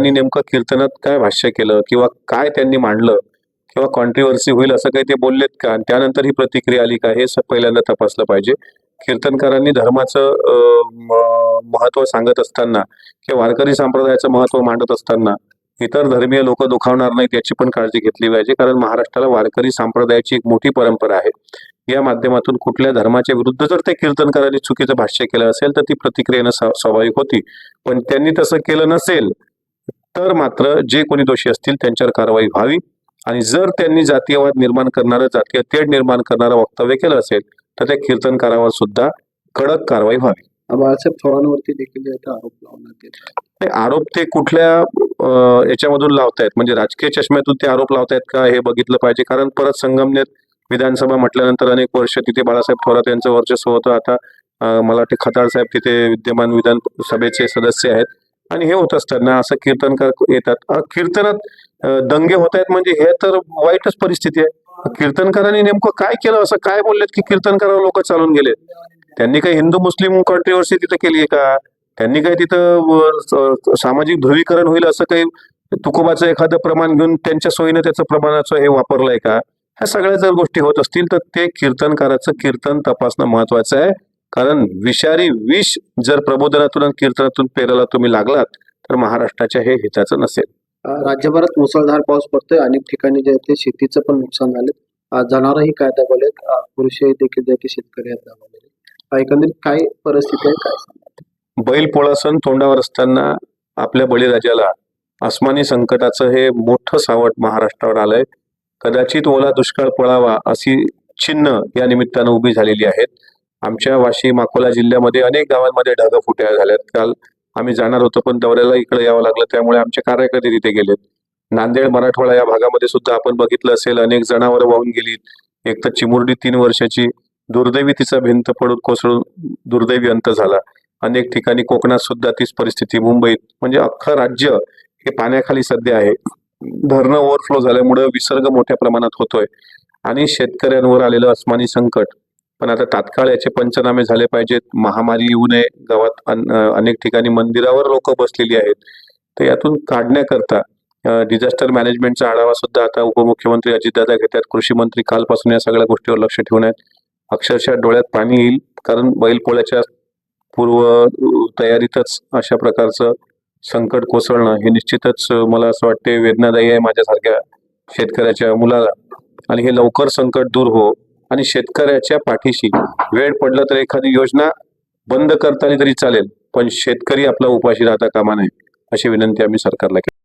त्यांनी नेमकं कीर्तनात काय भाष्य केलं किंवा काय त्यांनी मांडलं किंवा कॉन्ट्रीवर्सी होईल असं काही ते बोललेत का? त्यानंतर ही प्रतिक्रिया आली का? हे पहिल्यांदा तपासलं पाहिजे. कीर्तनकारांनी धर्माचं महत्त्व सांगत असताना किंवा वारकरी संप्रदायाचं महत्त्व मांडत असताना इतर धर्मीय लोक दुखावणार नाहीत याची पण काळजी घेतली पाहिजे. कारण महाराष्ट्राला वारकरी संप्रदायाची एक मोठी परंपरा आहे. या माध्यमातून कुठल्या धर्माच्या विरुद्ध जर ते कीर्तनकारांनी चुकीचं भाष्य केलं असेल तर ती प्रतिक्रियेनं स्वाभाविक होती. पण त्यांनी तसं केलं नसेल तर मात्र जे कोणी दोषी असतील त्यांच्यावर कारवाई व्हावी. आणि जर त्यांनी जातीयवाद निर्माण करणारं जातीय तेढ निर्माण करणारं वक्तव्य केलं असेल तर त्या कीर्तनकारावर सुद्धा कडक कारवाई व्हावी. बाळासाहेब थोरांवरती देखील आरोप लावण्यात येत आरोप ते कुठल्या याच्यामधून लावतायत? म्हणजे राजकीय चष्म्यातून ते आरोप लावतायत का? हे बघितलं पाहिजे. कारण परत संगमनेर विधानसभा म्हटल्यानंतर अनेक वर्ष तिथे बाळासाहेब थोरात यांचं वर्चस्व होतं. आता मला वाटते खताळ साहेब तिथे विद्यमान विधानसभेचे सदस्य आहेत. आणि हे होत असताना असं कीर्तनकार येतात. कीर्तनात दंगे होत आहेत म्हणजे हे तर वाईटच परिस्थिती आहे. कीर्तनकारांनी नेमकं काय केलं? असं काय बोललेत की कीर्तनकारावर लोक चालून गेले त्यांनी काही हिंदू मुस्लिम कॉन्ट्रीवर्सी तिथे केली आहे का? त्यांनी काही तिथं सामाजिक ध्रुवीकरण होईल असं काही तुकोबाचं एखादं प्रमाण घेऊन त्यांच्या सोयीनं त्याचं प्रमाणाचं हे वापरलंय का? ह्या सगळ्या जर गोष्टी होत असतील तर ते कीर्तनकाराचं कीर्तन तपासणं महत्वाचं आहे. कारण विषारी विष जर प्रबोधनातून आणि कीर्तनातून पेरायला तुम्ही लागलात तर महाराष्ट्राच्या हे हिताचं नसेल. राज्यभरात मुसळधार पाऊस पडतोय. अनेक ठिकाणी जे आहे ते शेतीचं पण नुकसान झाले जनावरही काय दाबवलेत पुरुषही देखील जे शेतकरी आहेत एकंदरीत काय परिस्थिती आहे? काय बैल पोळा सण तोंडावर असताना आपल्या बळीराजाला आसमानी संकटाचं हे मोठं सावट महाराष्ट्रावर आलंय. कदाचित ओला दुष्काळ पळावा अशी चिन्ह या निमित्तानं उभी झालेली आहेत. आमच्या वाशिम अकोला जिल्ह्यामध्ये अनेक गावांमध्ये ढग फुट्या झाल्यात. काल आम्ही जाणार होतो पण दौऱ्याला इकडे यावं लागलं त्यामुळे आमचे कार्यकर्ते तिथे गेलेत. नांदेड मराठवाडा या भागामध्ये सुद्धा आपण बघितलं असेल अनेक जनावरं वाहून गेलीत. एक तर चिमुरडी तीन वर्षाची दुर्दैवी तिचा भिंत पडून कोसळून दुर्दैवी अंत झाला. अनेक ठिकाणी कोकणात सुद्धा तीच परिस्थिती मुंबईत म्हणजे अख्खं राज्य हे पाण्याखाली सध्या आहे. धरणं ओव्हरफ्लो झाल्यामुळे विसर्ग मोठ्या प्रमाणात होतोय. आणि शेतकऱ्यांवर आलेलं अस्मानी संकट पण आता तात्काळ याचे पंचनामे झाले पाहिजेत. महामारी येऊ नये. गावात अन- अनेक ठिकाणी मंदिरावर लोक बसलेली आहेत. तर यातून काढण्याकरता डिझास्टर मॅनेजमेंटचा आढावा सुद्धा आता उपमुख्यमंत्री अजितदादा घेतात. कृषी मंत्री कालपासून या सगळ्या गोष्टीवर लक्ष ठेवून आहेत. अक्षरशः डोळ्यात पाणी येईल. कारण बैलपोळ्याच्या पूर्व तयारीतच अशा प्रकारचं संकट कोसळणं हे निश्चितच मला असं वाटते वेदनादायी आहे माझ्यासारख्या शेतकऱ्याच्या मुलाला. आणि हे लवकर संकट दूर हो आणि शेतकऱ्याच्या पाठीशी वेळ पडलं तर एखादी योजना बंद करता आली तरी चालेल पण शेतकरी आपला उपाशी राहता कामा नये अशी विनंती आम्ही सरकारला केली.